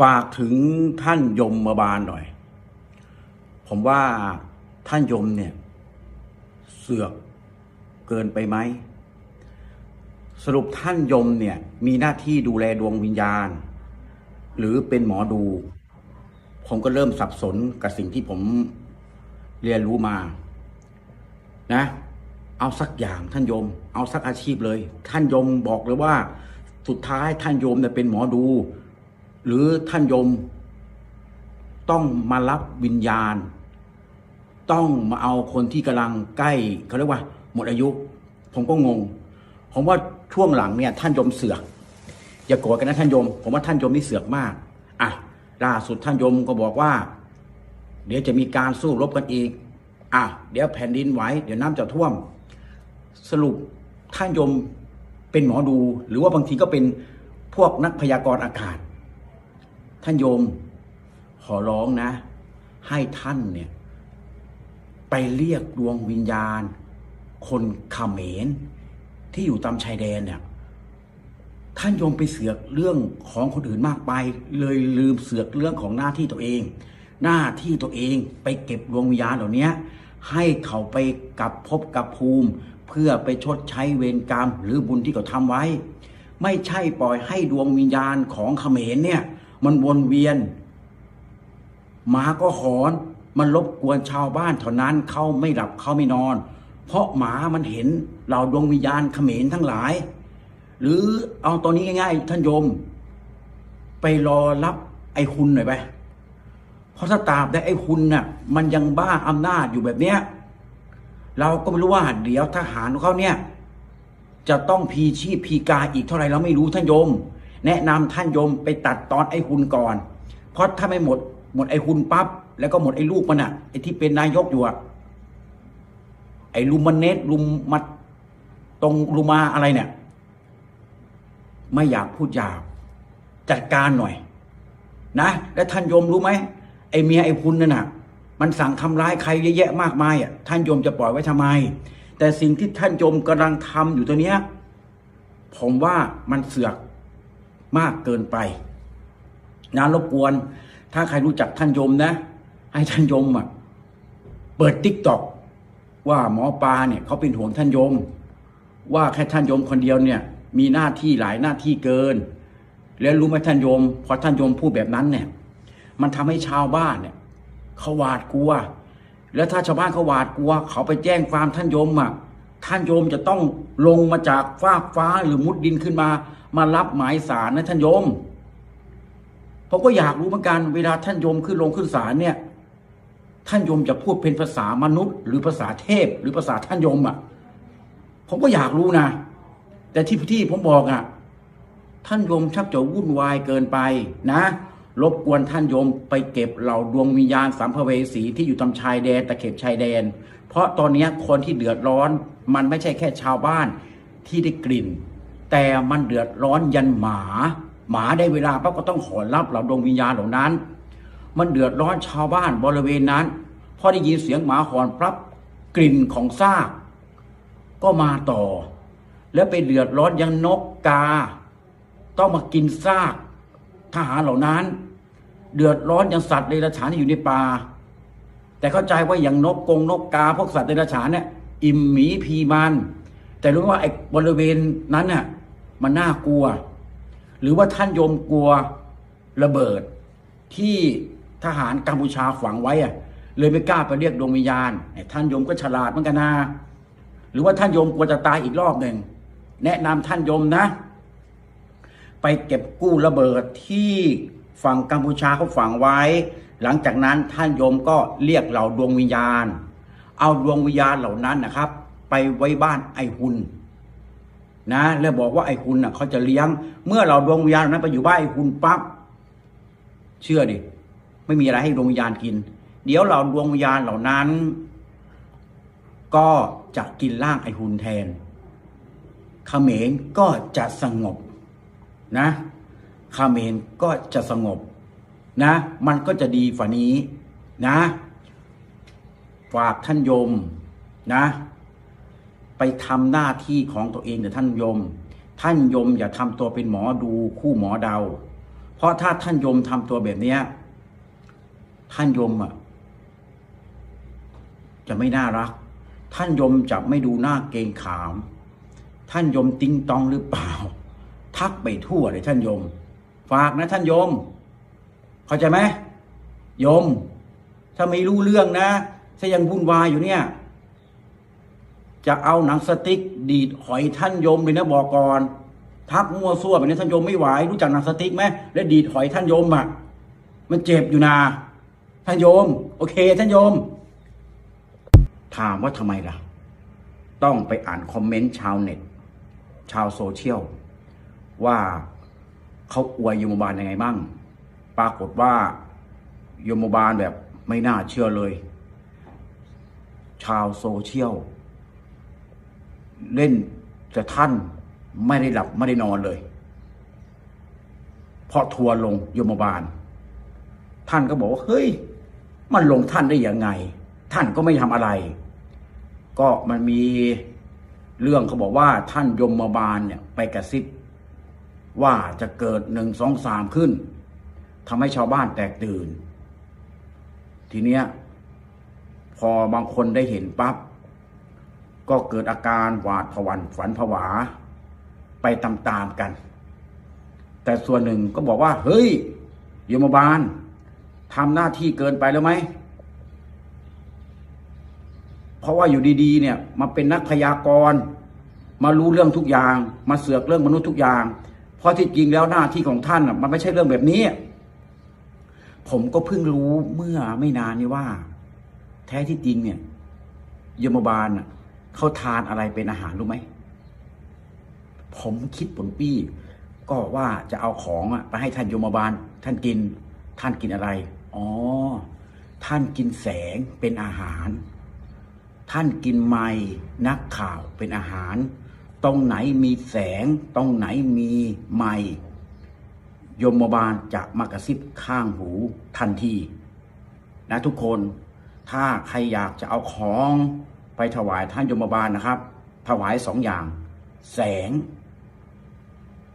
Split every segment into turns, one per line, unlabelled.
ฝากถึงท่านยมมาบาลหน่อย ผมว่าท่านยมเนี่ย เสือกเกินไปไหม สรุปท่านยมเนี่ย มีหน้าที่ดูแลดวงวิญญาณ หรือเป็นหมอดู ผมก็เริ่มสับสนกับสิ่งที่ผมเรียนรู้มา นะ เอาสักอย่างท่านยม เอาสักอาชีพเลย ท่านยมบอกเลยว่า สุดท้ายท่านยมเนี่ยเป็นหมอดู หรือท่านยม ต้องมารับวิญญาณ ต้องมาเอาคนที่กำลังใกล้เขาเรียกว่า หมดอายุ ผมก็งง ผมว่าช่วงหลังเนี่ยท่านยมเสือกอย่าโกรธกันนะท่านยม ผมว่าท่านยมนี่เสือกมากอะล่าสุดท่านยมก็บอกว่า เดี๋ยวจะมีการสู้รบกันอีกอะเดี๋ยวแผ่นดินไหวเดี๋ยวน้ำจะท่วม สรุปท่านยมเป็นหมอดู หรือว่าบางทีก็เป็นพวกนักพยากรณ์อากาศ ท่านโยมขอร้องนะ ให้ท่านเนี่ย ไปเรียกดวงวิญญาณ คนเขมรที่อยู่ตามชายแดนเนี่ย ท่านโยมไปเสือกเรื่องของคนอื่นมากไป เลยลืมเสือกเรื่องของหน้าที่ตัวเอง หน้าที่ตัวเองไปเก็บดวงวิญญาณเหล่านี้ให้เขาไปกับภพกับภูมิ เพื่อไปชดใช้เวรกรรม หรือบุญที่เขาทำไว้ ไม่ใช่ปล่อยให้ดวงวิญญาณของเขมรเนี่ย มันวนเวียน หมาก็หอน มันรบกวนชาวบ้านเท่านั้นเขาไม่หลับเขาไม่นอน เพราะหมามันเห็นเราดวงวิญญาณเขมรทั้งหลาย หรือเอาตอนนี้ง่าย ๆ ท่านโยม ไปรอรับไอ้คุณหน่อยไปเพราะถ้าตาบได้ไอ้คุณน่ะ มันยังบ้าอำนาจอยู่แบบเนี้ยเราก็ไม่รู้ว่าเดี๋ยวทหารของเขาเนี่ย จะต้องพีชีพพีกาอีกเท่าไหร่เราไม่รู้ท่านโยม แนะนำท่านโยมไปตัดตอนไอ้คุณก่อน เพราะถ้าไม่หมดหมดไอ้คุณปั๊บแล้วก็หมดไอ้ลูกมันอะไอ้ที่เป็นนายกอยู่อะไอ้ลุมมันเนตลุมมัดตรงลุมาอะไรเนี่ย ไม่อยากพูดหยาบจัดการหน่อย นะ แล้วท่านโยมรู้ไหมไอ้เมียไอ้คุณนั่นน่ะ มันสั่งทำร้ายใครเยอะแยะมากมายอะท่านโยมจะปล่อยไว้ทำไม แต่สิ่งที่ท่านโยมกำลังทำอยู่ตัวเนี้ย ผมว่ามันเสือก มากเกินไปนะรบกวน ถ้าใครรู้จักท่านยมนะ ให้ท่านยมอะเปิดติ๊กตอกว่าหมอปลาเนี่ยเขาเป็นห่วงท่านยม ว่าแค่ท่านยมคนเดียวเนี่ย มีหน้าที่หลายหน้าที่เกิน แล้วรู้ไหมท่านยม พอท่านยมพูดแบบนั้นเนี่ย มันทำให้ชาวบ้านเนี่ยเขาหวาดกลัว แล้วถ้าชาวบ้านเขาหวาดกลัว เขาไปแจ้งความท่านยมอะท่านโยมจะต้องลงมาจากฟากฟ้าหรือมุดดินขึ้นมา มารับหมายสารนะท่านโยมผมก็อยากรู้เหมือนกัน เวลาท่านโยมขึ้นลงขึ้นศาลเนี่ย ท่านโยมจะพูดเป็นภาษามนุษย์ หรือภาษาเทพ หรือภาษาท่านโยมอะ ผมก็อยากรู้นะ แต่ที่ที่ผมบอกอะ ท่านโยมชักจะวุ่นวายเกินไปนะ รบกวนท่านโยมไปเก็บเหล่าดวงวิญญาณสัมภเวสีที่อยู่ตามชายแดนตะเข็บชายแดน เพราะตอนนี้คนที่เดือดร้อน มันไม่ใช่แค่ชาวบ้านที่ได้กลิ่น แต่มันเดือดร้อนยันหมา หมาได้เวลาปั๊บก็ต้องขอรับเหล่าดวงวิญญาณเหล่านั้น มันเดือดร้อนชาวบ้านบริเวณนั้น พอได้ยินเสียงหมาหอนปั๊บกลิ่นของซากก็มาต่อ แล้วไปเดือดร้อนยังนกกา ต้องมากินซากทหารเหล่านั้น เดือดร้อนยังสัตว์เดรัจฉานที่อยู่ในป่าแต่เข้าใจว่าอย่างนกกงนกกาพวกสัตว์เดรัจฉานเนี่ยอิ่มหมีพีมัน แต่รู้ว่าไอ้บริเวณนั้นน่ะ มันน่ากลัว หรือว่าท่านโยมกลัวระเบิด ที่ทหารกัมพูชาฝังไว้อะเลยไม่กล้าไปเรียกดวงวิญญาณไอ้ท่านโยมก็ฉลาดเหมือนกันนะหรือว่าท่านโยมกลัวจะตายอีกรอบหนึ่งแนะนำท่านโยมนะ ไปเก็บกู้ระเบิดที่ฝั่งกัมพูชาเขาฝังไว้ หลังจากนั้นท่านโยมก็เรียกเหล่าดวงวิญญาณ เอาดวงวิญญาณเหล่านั้นนะครับ ไปไว้บ้านไอหุน นะแล้วบอกว่าไอหุนน่ะเขาจะเลี้ยง เมื่อเราดวงวิญญาณนั้นไปอยู่บ้านไอหุนปั๊บเชื่อดิไม่มีอะไรให้ดวงวิญญาณกิน เดี๋ยวเราดวงวิญญาณเหล่านั้น ก็จะกินร่างไอหุนแทนขเขมรก็จะสงบนะคาเขมรก็จะสงบนะ มันก็จะดีฝ่านี้นะ ฝากท่านโยมนะ ไปทำหน้าที่ของตัวเองเดี๋ยวท่านยม ท่านยมอย่าทำตัวเป็นหมอดูคู่หมอเดา เพราะถ้าท่านยมทำตัวแบบเนี้ยท่านยมอะจะไม่น่ารัก ท่านยมจะไม่ดูหน้าเกงขาม ท่านยมติ้งตองหรือเปล่า ทักไปทั่วเลยท่านยม ฝากนะท่านยม เข้าใจไหมยม ถ้าไม่รู้เรื่องนะ ถ้ายังวุ่นวายอยู่เนี่ย จะเอาหนังสติ๊ก ดีดหอยท่านยมเลยนะบอกก่อนทักมั่วซั่วแบบนี้ท่านยมไม่ไหวรู้จักหนังสติ๊กไหมและดีดหอยท่านยมอะมันเจ็บอยู่นาท่านโยม โอเค ท่านโยม ถามว่าทำไมล่ะ ต้องไปอ่านคอมเมนต์ชาวเน็ต ชาวโซเชียล ว่าเขาอวยยมบาลยังไงบ้าง ปรากฏว่ายมบาลแบบไม่น่าเชื่อเลย ชาวโซเชียล เล่นแต่ท่านไม่ได้หลับไม่ได้นอนเลย เพราะทัวร์ลงยมบาล ท่านก็บอกว่าเฮ้ย มันลงท่านได้ยังไง ท่านก็ไม่ทำอะไร ก็มันมีเรื่องเขาบอกว่าท่านยมบาลเนี่ยไปกระซิบว่าจะเกิดหนึ่งสองสามขึ้นทำให้ชาวบ้านแตกตื่น ทีเนี้ย พอบางคนได้เห็นปั๊บ ก็เกิดอาการหวาดผวันฝันผวา ไปตามๆกัน แต่ส่วนหนึ่งก็บอกว่า เฮ้ยยมบาลทำหน้าที่เกินไปแล้วไหมเพราะว่าอยู่ดีๆ เนี่ยมาเป็นนักพยากรณ์มารู้เรื่องทุกอย่าง มาเสือกเรื่องมนุษย์ทุกอย่าง เพราะที่จริงแล้วหน้าที่ของท่านน่ะมันไม่ใช่เรื่องแบบนี้ ผมก็เพิ่งรู้เมื่อไม่นานนี้ว่า แท้ที่จริงเนี่ยยมบาลน่ะ เขาทานอะไรเป็นอาหารรู้ไหม ผมคิดผลปี้ ก็ว่าจะเอาของอะไปให้ท่านยมบาล ท่านกิน ท่านกินอะไร อ๋อ ท่านกินแสงเป็นอาหาร ท่านกินไม้นักข่าวเป็นอาหาร ตรงไหนมีแสง ตรงไหนมีไม้ยมบาลจะมากระซิบข้างหูทันที นะทุกคน ถ้าใครอยากจะเอาของ ไปถวายท่านยมบาลนะครับ ถวายสองอย่าง แสง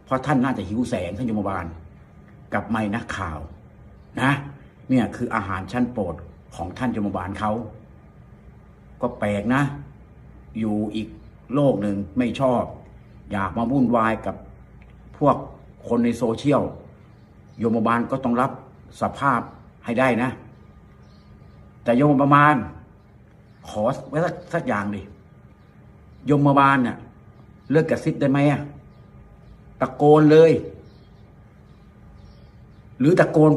เพราะท่านน่าจะหิวแสงท่านยมบาล กับไม้นักข่าวนะเนี่ยคืออาหารชั้นโปรดของท่านยมบาลเขา ก็แปลกนะ อยู่อีกโลกหนึ่งไม่ชอบ อยากมาวุ่นวายกับพวกคนในโซเชียลโยมบาลก็ต้องรับสภาพให้ได้นะ แต่โยมบาล ขอไว้สักสักอย่างดิยมบาลเนี่ยเลิกกระซิบได้ไหมอะตะโกนเลย หรือตะโกน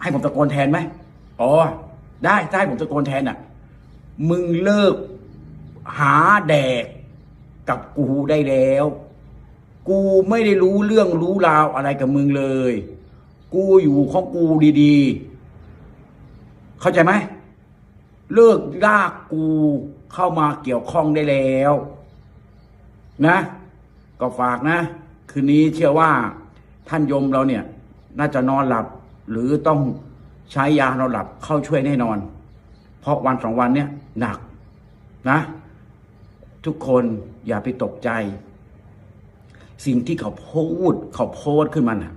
ให้ผมตะโกนแทนไหมอ๋อ ได้ถ้าให้ผมตะโกนแทนอะ มึงเลิกหาแดกกับกูได้แล้ว กูไม่ได้รู้เรื่องรู้ราวอะไรกับมึงเลย กูอยู่ของกูดี ๆ เข้าใจไหม เลิกลากกูเข้ามาเกี่ยวข้องได้แล้ว นะ ก็ฝากนะ คืนนี้เชื่อว่าท่านยมเราเนี่ย น่าจะนอนหลับ หรือต้องใช้ยานอนหลับเข้าช่วยแน่นอน เพราะวันสองวันเนี้ยหนักนะ ทุกคนอย่าไปตกใจ สิ่งที่เขาพูดเขาโพสต์ขึ้นมาน่ะ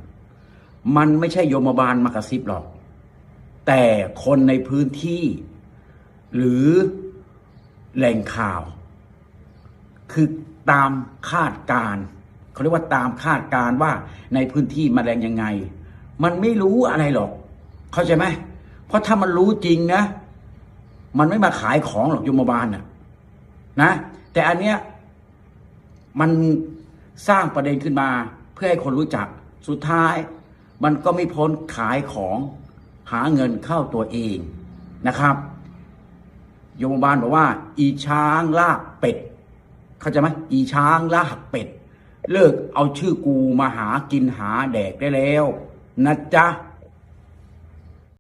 มันไม่ใช่โยมบาลมากระซิบหรอก แต่คนในพื้นที่ หรือแหล่งข่าว คือตามคาดการเขาเรียกว่าตามคาดการว่าในพื้นที่มาแรงยังไง มันไม่รู้อะไรหรอก เข้าใจไหมเพราะถ้ามันรู้จริงนะ มันไม่มาขายของหรอกโยมบาลน่ะนะ แต่อันเนี้ยมันสร้างประเด็นขึ้นมา เพื่อให้คนรู้จักสุดท้าย มันก็ไม่พ้นขายของหาเงินเข้าตัวเองนะครับ โยมบาลบอกว่า อีช้างลากเป็ด เข้าใจไหมอีช้างลากเป็ด เลิกเอาชื่อกูมาหากินหาแดกได้แล้ว นะจ๊ะ